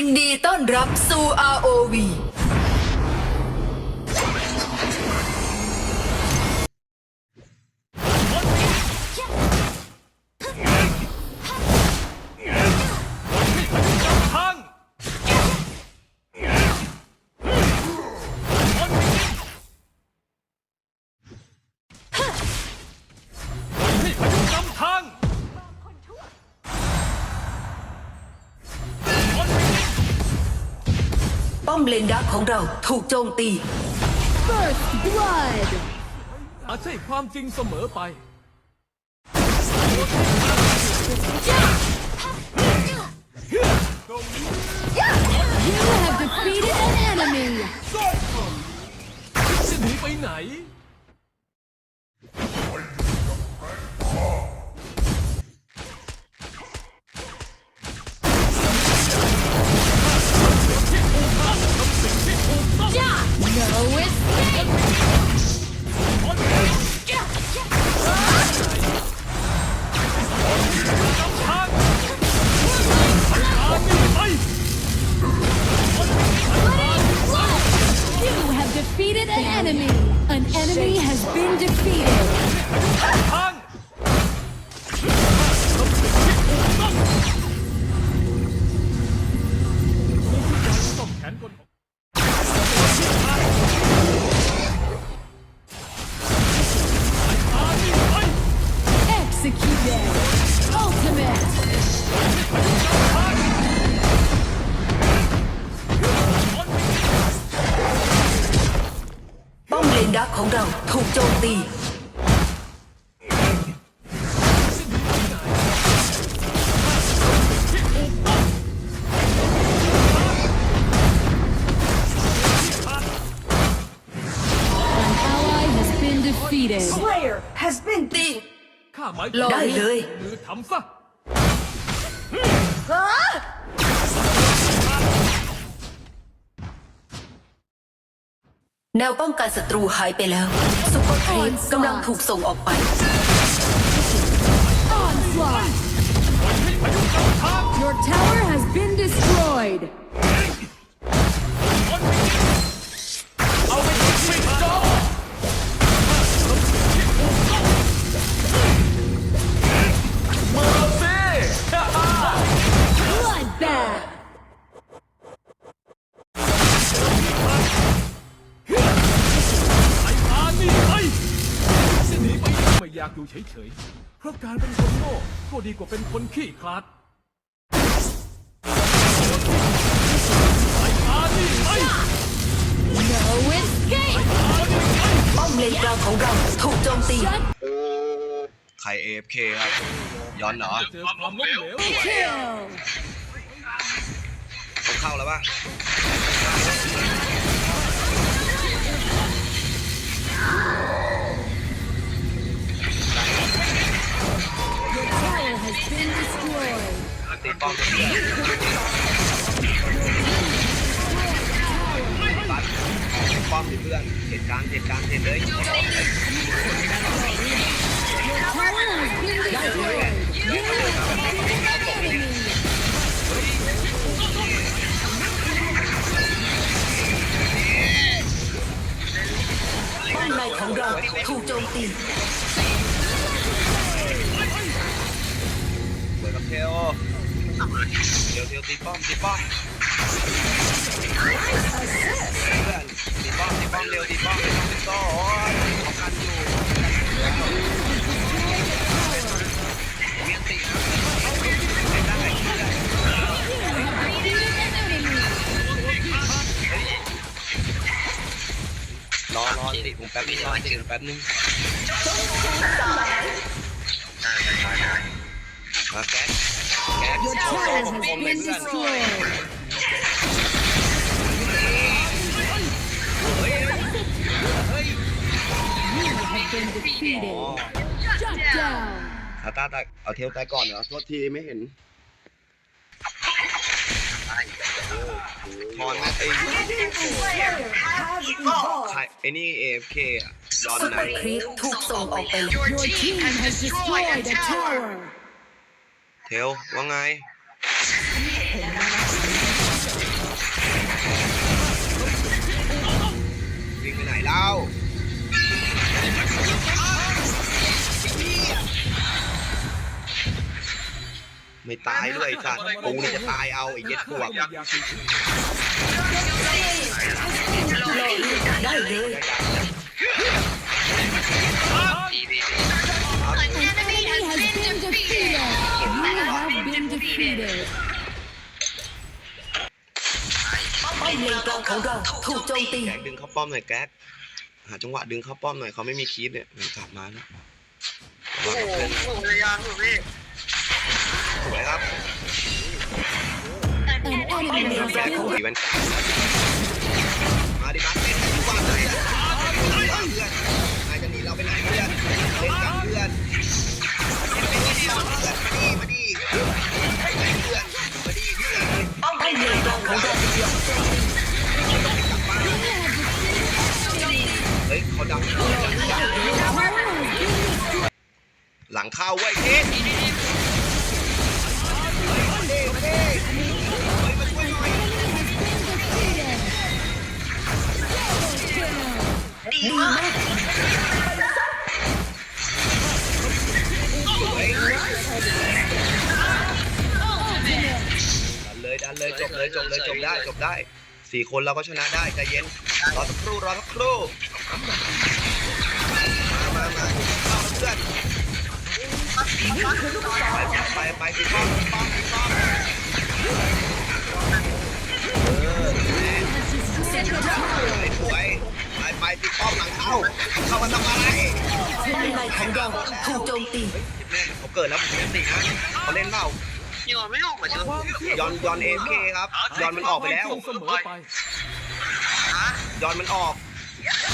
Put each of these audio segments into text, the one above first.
ยินดีต้อนรับสู่ ROV ป้อมเลนดักของเราถูกโจมตี First blood. อาจใช่ความจริงเสมอไป You have defeated an enemy. จะหนีไปไหน enemy. An enemy has been defeated. มเลนดักของเราถูกโจมตี An ally has been defeated. Player has been ตีข้าหมายได้เลยมือทำซะ แนวป้องกันศัตรูหายไปแล้ว สุปเปอร์ครีปกำลังถูกส่งออกไป Onslaught. Your tower has been destroyed. อยากอยู่เฉยๆ เพราะการเป็นคนโง่ก็ดีกว่าเป็นคนขี้ขลาดไอ้อานี่ไป No escape. ป้อมเลนกลางของเราถูกโจมตี ใคร AFK ครับ ย้อนเหรอ เจอความล้มเหลว kill. ต้องเข้าแล้วป่ะ has been destroyed. ตีป้อมเพื่อนปัดตีป้อมดิเพื่อนเหตุการณ์เหตุการณ์เหตุเลย Your tower has been destroyed. You have defeated an enemy. ป้อมในของเราถูกโจมตี เดกับเทลเทลเทลตีป้อมตีป้อมเพื่อนตีป้อมตีป้อมเร็วตีป้อมตีป้อมตีป้อมโอ้ยเขากันอยู่เมียนตีนะไม่ได้เพื่อนรอรอติผมแป๊บนึงรอติผมแป๊บนึง มาแก๊สแก๊ส Your tower has been destroyed. เฮ้ย เฮ้ย You have been defeated. Shut down. เอาตาตาเอาเทลตายก่อนเหรอโทษทีไม่เห็นทอนนะไอ้ใครไอ้นี่ AFK อะยอนไหน ครีปถูกส่งออกไป Your team has destroyed a tower. เทลว่าไงวิ่งไปไหนเล่าไม่ตายด้วยสัตว์กูนี่จะตายเอาไอ้เย็ดพวกได้เลย defeated. ป้อมเลนกลางของเราถูกโจมตีแก๊กดึงเข้าป้อมหน่อยแก๊กหาจังหวะดึงเข้าป้อมหน่อยเขาไม่มีคีบเนี่ยมันกลับมาแล้วโอ้โหพยายามถูกพี่สวยครับ An enemy has แก๊ก been สีแว่นกลางมาดิบัสเล่นกันดีกว่าเพื่อนเพื่อนนายจะหนีเราไปไหนเพื่อนเล่นกันเพื่อนเล่นไปที่เดียวเพื่อนมาดีมาดี เขาดังหลังเข้าไว้เจ๊ดันเลยดันเลยจบเลยจบเลยจบได้จบได้สี่คนเราก็ชนะได้ใจเย็นรอสักครู่รอสักครู่ มามามาเข้าเพื่อนไปไปไปป้อมป้อมป้อมเออสวยสวยไปไปติดป้อมหลังเข้าเข้ามาทำอะไรป้อมในของเราถูกโจมตีแม่เขาเกิดแล้วผมตินะเขาเล่นเล่าๆความเชื่ยอนยอนเอเคครับยอนมันออกไปแล้วเสมอไป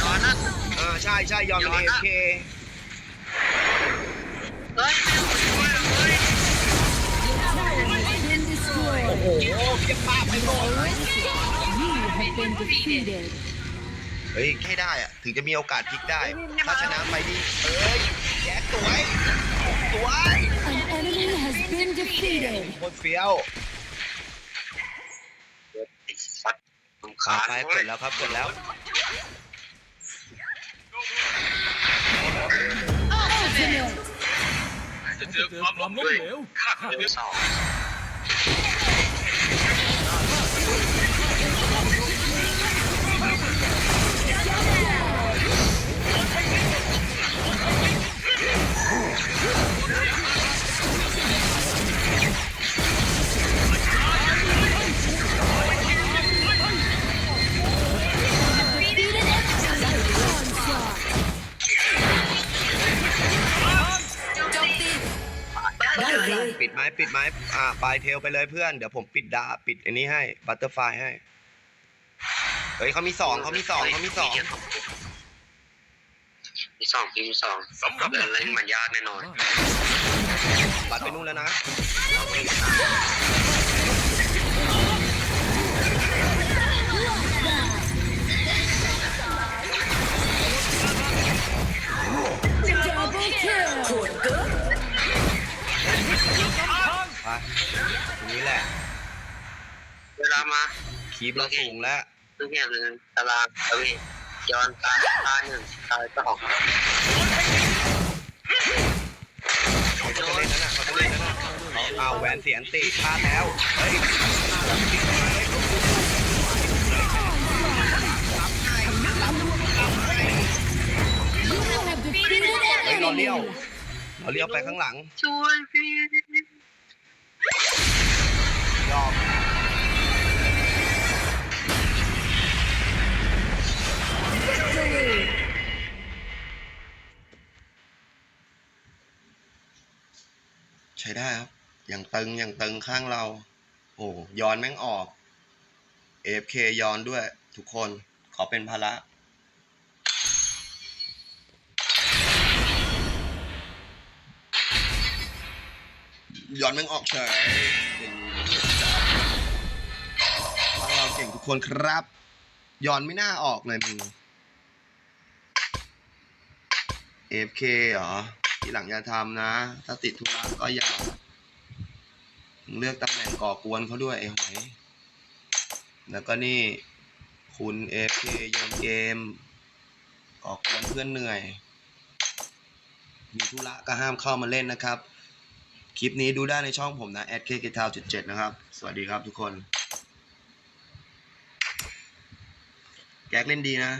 ยอนมันออกอ่าใช่ใช่ยอนมันเอเค has been destroyed. โอ้โหเก็บภาพไปหมด You have been defeated. เฮ้ยแค่ได้อะถึงจะมีโอกาสพลิกได้ ถ้าชนะไปดีเอ้ยแจ็คสวยสวย An enemy has been defeated. โคตรเฟี้ยวขาไปเกิดแล้วครับเกิดแล้ว จะเจอความล้มเหลวข้าเป็นสอง ปิดไม้ปิดไม้อ่าปลายเทลไปเลยเพื่อน เดี๋ยวผมปิดดาปิดอันนี้ให้บัตเตอร์ไฟให้ เฮ้ยเขามีสองเขามีสองเขามีสองมีสองทีมสองเดินเล่นมันยากแน่นอน บัตรไปนู่นแล้วนะ Double kill. โหดเกิน ไปตรงนี้แหละ เวลามาคีบเราสูงแล้วทุกอย่างเลยตารางเอาเวย้อนตาตาหนึ่งตาสองเขาจะเล่นนั่นน่ะเขาจะเล่นนั่นน่ะเขาเอาแหวนเสียนตีพลาดแล้ว เฮ้ย You have defeated เฮ้ย an เราเลี้ยว enemy. เราเลี้ยวไปข้างหลัง ช่วยพี่ ยอมใช้ได้ครับ อย่างตึงอย่างตึงข้างเรา โอ้ย้อนแม่งออก AFK ย้อนด้วย ทุกคนขอเป็นภาระ ย้อนแม่งออกเฉยเก่งพวกเราเก่งทุกคนครับ ย้อนไม่น่าออกเลยมึง FK เหรอ ทีหลังอย่าทำนะ ถ้าติดธุระก็อย่า มึงเลือกตำแหน่งก่อกวนเขาด้วยไอ้หอย แล้วก็นี่ คุณ FK โยนเกมออกกวนเพื่อนเหนื่อย มีธุระก็ห้ามเข้ามาเล่นนะครับ คลิปนี้ดูได้ในช่องผมนะ at k k t o w 7นะครับ สวัสดีครับทุกคน แก๊กเล่นดีนะ